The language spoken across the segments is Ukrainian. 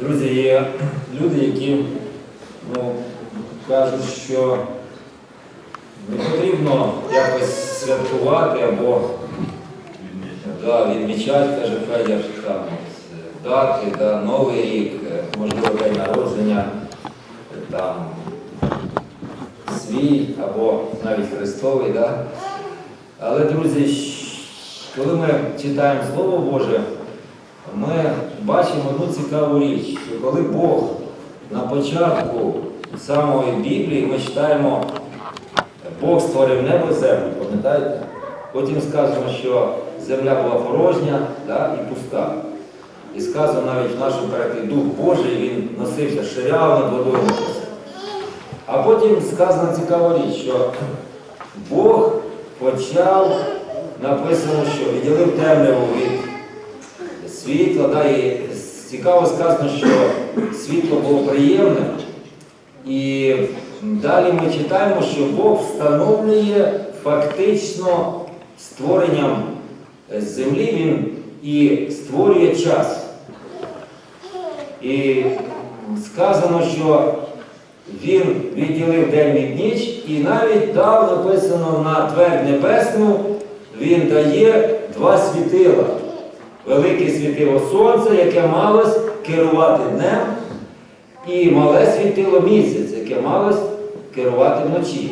Друзі, є люди, які ну, кажуть, що не потрібно якось святкувати або да, відмічати, каже Федір, там, дати, да, Новий рік, е, можливо, день народження, е, там, свій або навіть Христовий. Да? Але, друзі, коли ми читаємо Слово Боже, ми бачимо одну цікаву річ, що коли Бог на початку самої Біблії ми читаємо, Бог створив небо і землю, пам'ятаєте? Потім сказано, що земля була порожня да, і пуста. І сказано навіть в нашому перекладі Дух Божий, він носився ширяв над водою. А потім сказана цікава річ, що Бог почав, написано, що відділив темряву від світла, да, і цікаво сказано, що світло було приємне. І далі ми читаємо, що Бог встановлює фактично створенням землі, Він і створює час. І сказано, що він відділив день від ніч і навіть дав написано на твердь небесну, він дає два світила. Велике світило сонце, яке малось керувати днем, і мале світило місяць, яке малось керувати вночі.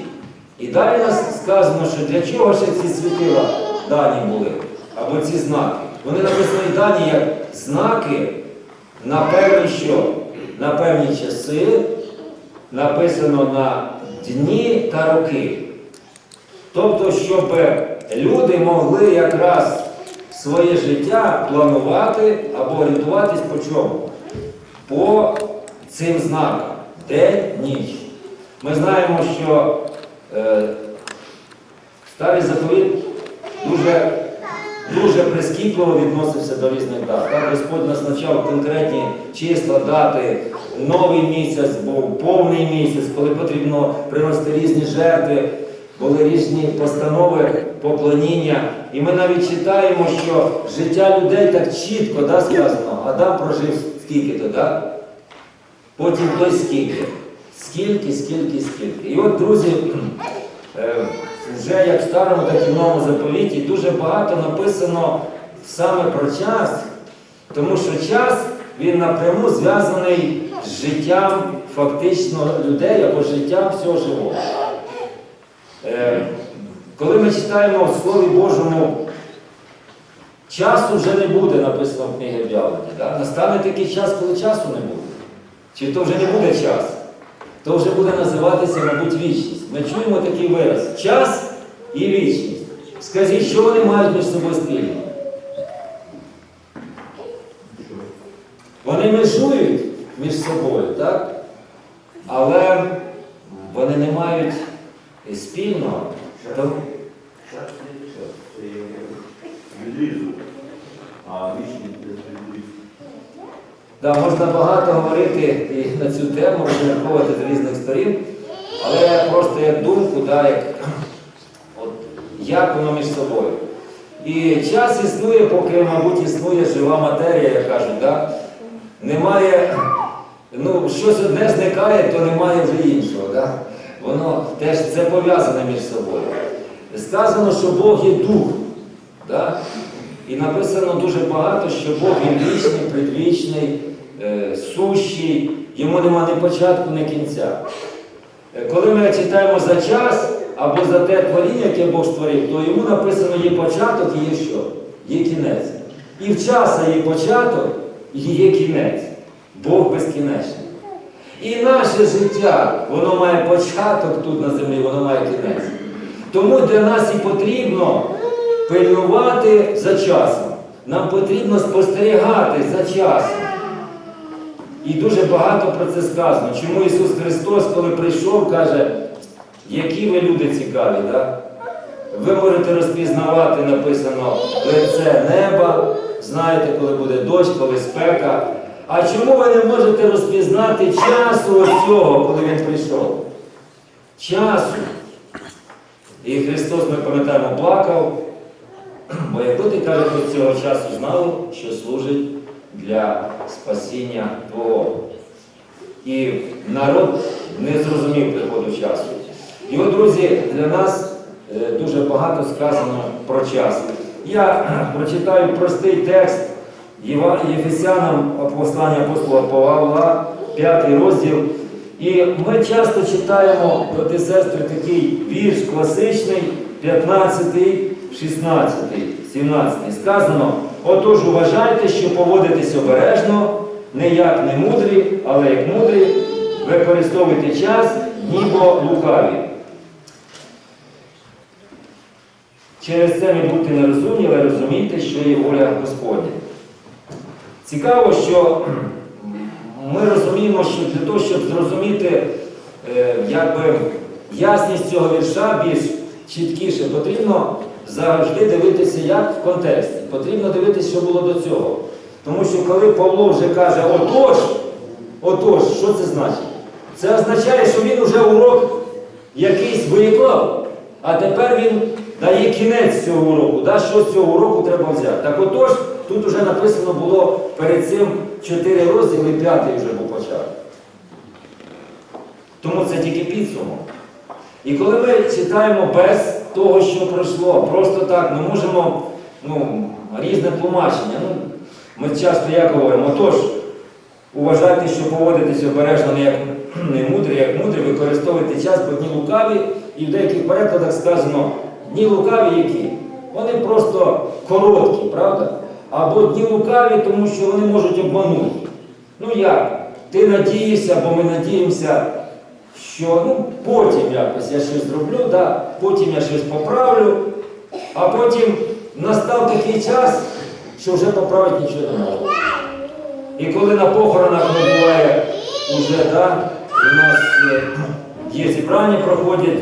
І далі нас сказано, що для чого ще ці світила дані були, або ці знаки. Вони написані дані як знаки на певні що? На певні часи, написано на дні та роки. Тобто, щоб люди могли якраз своє життя планувати або орієнтуватись по чому? По цим знакам. День, ніч. Ми знаємо, що е, старий заповіт дуже, дуже прискіпливо відносився до різних дат. Так Господь назначав конкретні числа, дати, новий місяць, був повний місяць, коли потрібно приносити різні жертви, були різні постанови поклоніння. І ми навіть читаємо, що життя людей так чітко да, сказано. Адам прожив скільки-то, да? потім той скільки. Скільки, скільки, скільки. І от, друзі, е, вже як в старому, так і в новому заповіті дуже багато написано саме про час, тому що час він напряму зв'язаний з життям фактично людей або життям всього живого. Е, Коли ми читаємо в Слові Божому, часу вже не буде написано в книгі. Да? Настане такий час, коли часу не буде. Чи то вже не буде час, то вже буде називатися, мабуть, вічність. Ми чуємо такий вираз час і вічність. Скажіть, що вони мають між собою спільно? Вони межують між собою, так? Але вони не мають Тому- Відрізу. А вічні без. Да, можна багато говорити і на цю тему, розмірковувати з різних сторін, але просто як думку, да, як, от, як воно між собою. І час існує, поки, мабуть, існує жива матерія, як кажуть. Да? Немає, ну, щось одне зникає, то немає вже іншого. Да? Воно теж це пов'язане між собою. Сказано, що Бог є дух. Да? І написано дуже багато, що Бог він вічний, предвічний, е, сущий, йому нема ні початку, ні кінця. Е, Коли ми читаємо за час або за те творіння, яке Бог створив, то йому написано є початок і є що? Є кінець. І в часа є початок і є кінець. Бог безкінечний. І наше життя, воно має початок тут на землі, воно має кінець. Тому для нас і потрібно пильнувати за часом. Нам потрібно спостерігати за часом. І дуже багато про це сказано. Чому Ісус Христос, коли прийшов, каже, які ви люди цікаві, да? ви можете розпізнавати, написано, лице неба, знаєте, коли буде дощ, коли спека. А чому ви не можете розпізнати часу цього, коли Він прийшов? Часу. І Христос, ми пам'ятаємо, плакав, бо якби ти каже, до цього часу знав, що служить для спасіння Твого. І народ не зрозумів приходу часу. І от, друзі, для нас е, дуже багато сказано про час. Я прочитаю простий текст Єфесянам послання апостола Павла, 5 розділ. І ми часто читаємо, брати і сестри, такий вірш класичний, 15, 16, 17. Сказано, отож уважайте, що поводитесь обережно, не як не мудрі, але як мудрі, використовуйте час, ніби лукаві. Через це не будьте нерозумні, але розумійте, що є воля Господня. Цікаво, що ми розуміємо, що для того, щоб зрозуміти е, якби, ясність цього вірша більш чіткіше, потрібно завжди дивитися, як в контексті. Потрібно дивитися, що було до цього. Тому що коли Павло вже каже, отож, отож, що це значить? Це означає, що він вже урок якийсь виклав, а тепер він дає кінець цього уроку, да, що з цього уроку треба взяти. Так отож, тут вже написано було перед цим 4 розділи, 5 вже був початок. Тому це тільки підсумок. І коли ми читаємо без того, що пройшло, просто так, ми можемо ну, різне тлумачення. Ну, ми часто як говоримо, отож, уважайте, що поводитесь обережно не як не мудрі, як мудрі, використовуйте час, бо дні лукаві, і в деяких перекладах сказано дні лукаві які? Вони просто короткі, правда? Або дні лукаві, тому що вони можуть обманути. Ну як? Ти надієшся, бо ми надіємося, що ну, потім якось я щось зроблю, да, потім я щось поправлю, а потім настав такий час, що вже поправити нічого не можна. І коли на похоронах не буває уже, да, у нас е, є зібрання проходять,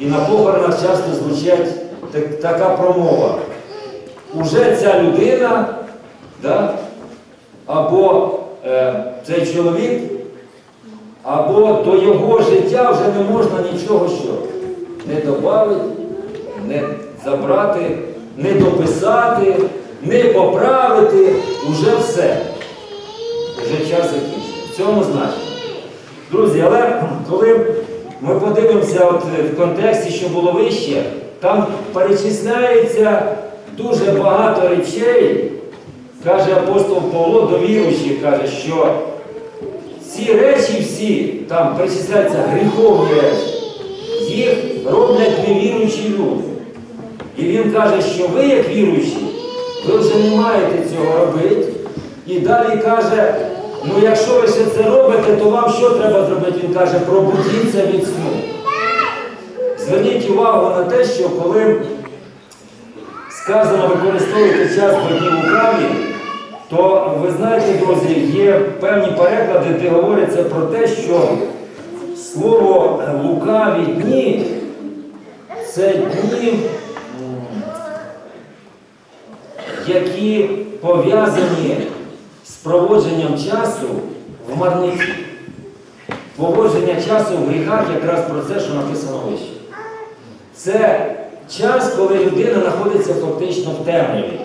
і на похоронах часто звучать так- така промова. Уже ця людина, да, або е, цей чоловік, або до його життя вже не можна нічого що не додати, не забрати, не дописати, не поправити, уже все. Вже час закінчився. В цьому значенні. Друзі, але коли ми подивимося от в контексті, що було вище, там перечисляється дуже багато речей, каже апостол Павло до віруючих, каже, що ці речі всі, там перечисляються гріховні речі, їх роблять невіруючі люди. І він каже, що ви, як віруючі, ви вже не маєте цього робити. І далі каже, ну якщо ви ще це робите, то вам що треба зробити? Він каже, пробудіться від сну. Зверніть увагу на те, що коли сказано використовувати час в одній лукаві, то ви знаєте, друзі, є певні переклади, де говориться про те, що слово лукаві дні це дні, які пов'язані з проводженням часу в марниці. Поводження часу в гріхах якраз про це, що написано вище. Це час, коли людина знаходиться фактично в темряві.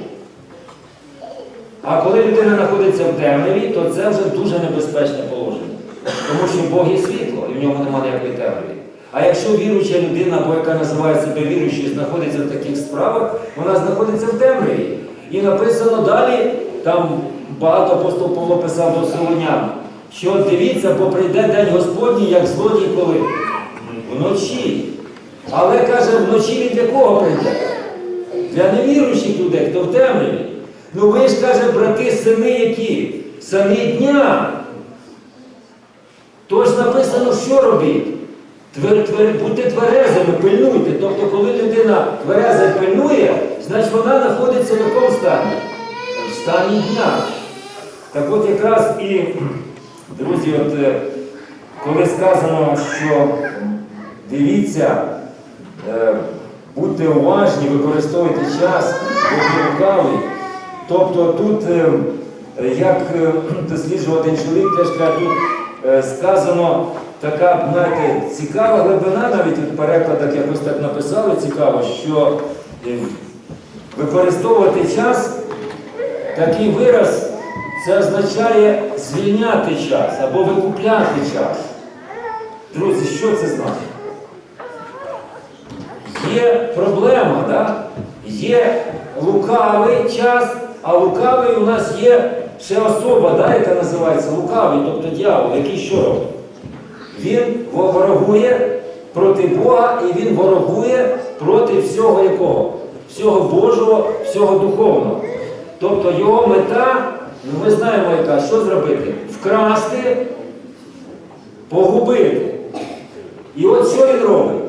А коли людина знаходиться в темряві, то це вже дуже небезпечне положення. Тому що Бог є світло, і в ньому немає ніякої темряві. А якщо віруюча людина, або яка називає себе віруючою, знаходиться в таких справах, вона знаходиться в темряві. І написано далі, там багато апостол Павло писав до Солонян, що дивіться, бо прийде день Господній, як злодій коли? Вночі. Але каже, вночі він для кого прийде? Для невіруючих людей, хто в темряві. Ну ви ж каже, брати, сини які? Сини дня. Тож написано, що робіть? Твер, твер, будьте тверезими, пильнуйте. Тобто, коли людина твереза пильнує, значить вона знаходиться в якому стані? В стані дня. Так от якраз і, друзі, от, е, коли сказано, що дивіться, е, будьте уважні, використовуйте час, будьте лукаві. Тобто тут, е, як досліджував один чоловік, теж каже, тут сказано така, знаєте, цікава глибина, навіть в перекладах якось так написали цікаво, що використовувати час, такий вираз, це означає звільняти час або викупляти час. Друзі, що це значить? Є проблема, да? є лукавий час, а лукавий у нас є ще особа, да, яка називається лукавий, тобто дьявол, який що робить? Він ворогує проти Бога і він ворогує проти всього якого? Всього Божого, всього духовного. Тобто його мета, ну ми знаємо, яка, що зробити? Вкрасти, погубити. І от що він робить?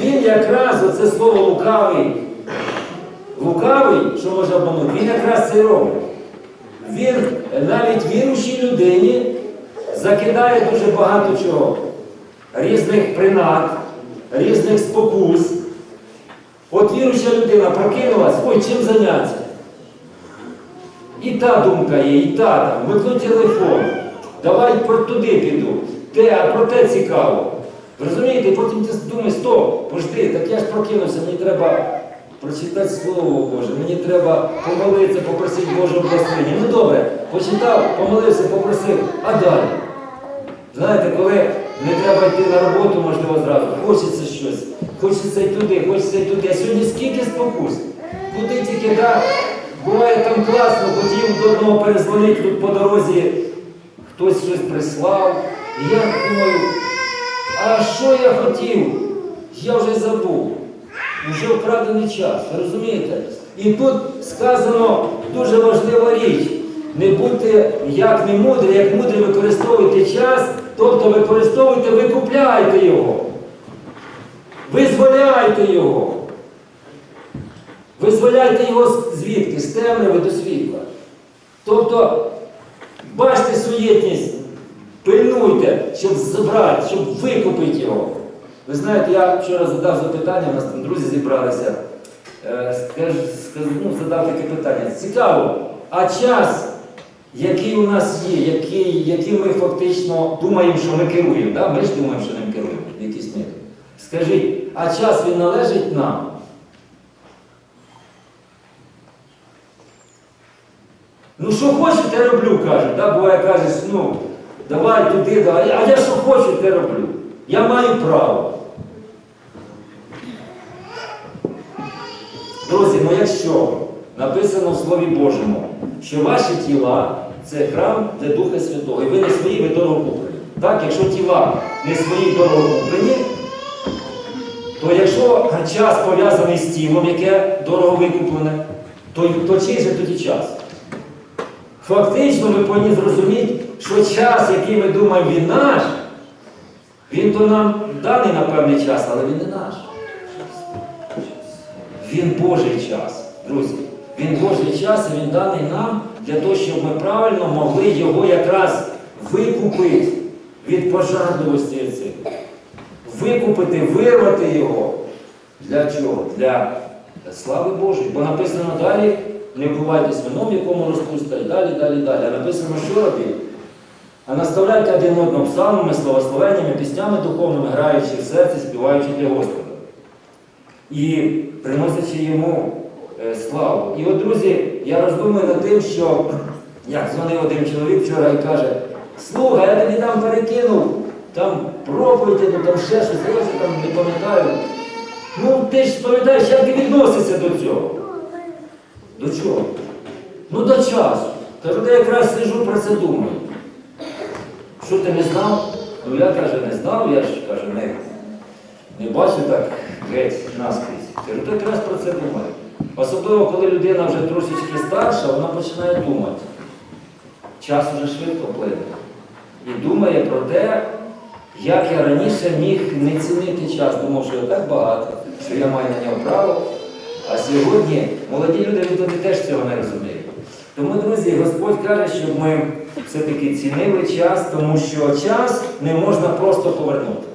Він якраз оце слово лукавий, лукавий, що може обманути, він якраз це робить. Він навіть вірушій людині закидає дуже багато чого. Різних принад, різних спокус. От віруюча людина прокинулась, ой, чим зайнятися? І та думка є, і та там, вимкну телефон, давай туди піду, те, а про те цікаво. Розумієте, потім ти думаєш, стоп, пожди, так я ж прокинувся, мені треба прочитати Слово Боже, мені треба помолитися, попросити Божого благословення. Ну добре, почитав, помолився, попросив, а далі. Знаєте, коли не треба йти на роботу, можливо, зразу, хочеться щось, хочеться й туди, хочеться й туди. А сьогодні скільки спокус? Куди тільки да, буває там класно, хотів до одного перезвонити тут по дорозі, хтось щось прислав. І я думаю, а що я хотів? Я вже забув. Вже вкрадений час, розумієте? І тут сказано дуже важлива річ. Не будьте як не мудрі, як мудрі використовуйте час, тобто використовуйте, викупляйте його. Визволяйте його. Визволяйте його звідки? З темряви до світла. Тобто, бачите суєтність, пильнуйте, щоб забрати, щоб викупити його. Ви знаєте, я вчора задав запитання, у нас там друзі зібралися. Е, скаж, ну, задав таке питання. Цікаво, а час, який у нас є, який, яким ми фактично думаємо, що ми керуємо, да? ми ж думаємо, що ним керуємо в мірі. Скажіть, а час він належить нам? Ну, що хочу, те роблю, кажуть. Да? Буває, кажеш, ну, давай туди, давай. А я що хочу, те роблю. Я маю право. Друзі, ну якщо написано в Слові Божому, що ваші тіла це храм для Духа Святого, і ви не свої, ви дорогокуплені. Так, якщо тіла не свої дорогокуплені, то якщо час пов'язаний з тілом, яке дорого викуплене, то, то чий же тоді час? Фактично ми повинні зрозуміти, що час, який ми думаємо, він наш, він то нам даний на певний час, але він не наш. Він Божий час, друзі. Він Божий час і він даний нам для того, щоб ми правильно могли його якраз викупити від пожадливості цих. Викупити, вирвати його. Для чого? Для слави Божої. Бо написано далі, не вбивайтесь вином, якому розпуста, і далі, далі, далі. А написано, що робіть? А наставляйте один одного псалмами, словословеннями, піснями духовними, граючи в серці, співаючи для Господа. І приносячи йому е, славу. І от, друзі, я роздумую над тим, що як дзвонив один чоловік вчора і каже, слухай, я тобі там перекинув, там проповіді, ну там ще щось, я там не пам'ятаю. Ну ти ж пам'ятаєш, як ти відносишся до цього? До чого? Ну до часу. Кажу, я якраз сижу про це думаю. Що ти не знав? Ну я каже, не знав, я ж каже, не, не бачу так геть наскрізь. Кажу, то якраз про це думаю. Особливо, коли людина вже трошечки старша, вона починає думати. Час уже швидко плине. І думає про те, як я раніше міг не цінити час, думав, що я так багато, що я маю на нього право. А сьогодні молоді люди вони теж цього не розуміють. Тому, друзі, Господь каже, щоб ми все-таки цінили час, тому що час не можна просто повернути.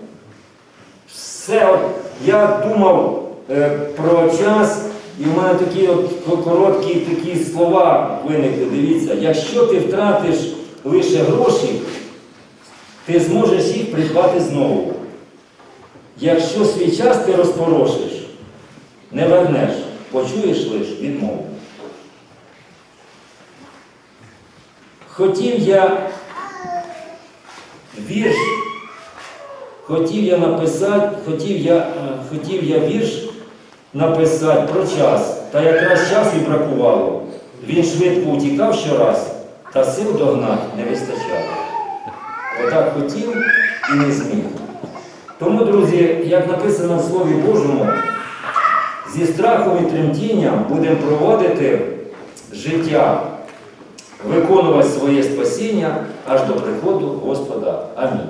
Все, от я думав е, про час, і в мене такі от короткі такі слова виникли. Дивіться, якщо ти втратиш лише гроші, ти зможеш їх придбати знову. Якщо свій час ти розпорошиш, не вернеш, почуєш лише відмову. хотів я вірш, хотів я написати, хотів я, е, хотів я вірш написати про час, та якраз часу і бракувало. Він швидко утікав щораз, та сил догнать не вистачало. Отак хотів і не зміг. Тому, друзі, як написано в Слові Божому, зі страхом і тремтінням будемо проводити життя, виконувати своє спасіння аж до приходу Господа. Амінь.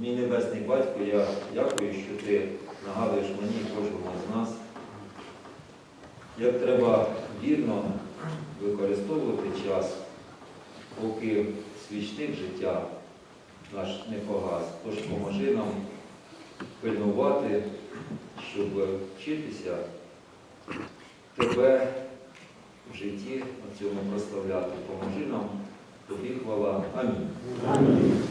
Мій небесний батько, я дякую, що ти нагадуєш мені і кожному з нас, як треба вірно використовувати час, поки свічник життя наш не погас. Тож поможи нам пильнувати, щоб вчитися тебе в житті на цьому прославляти. Поможи нам тобі хвала. Амінь. Амінь.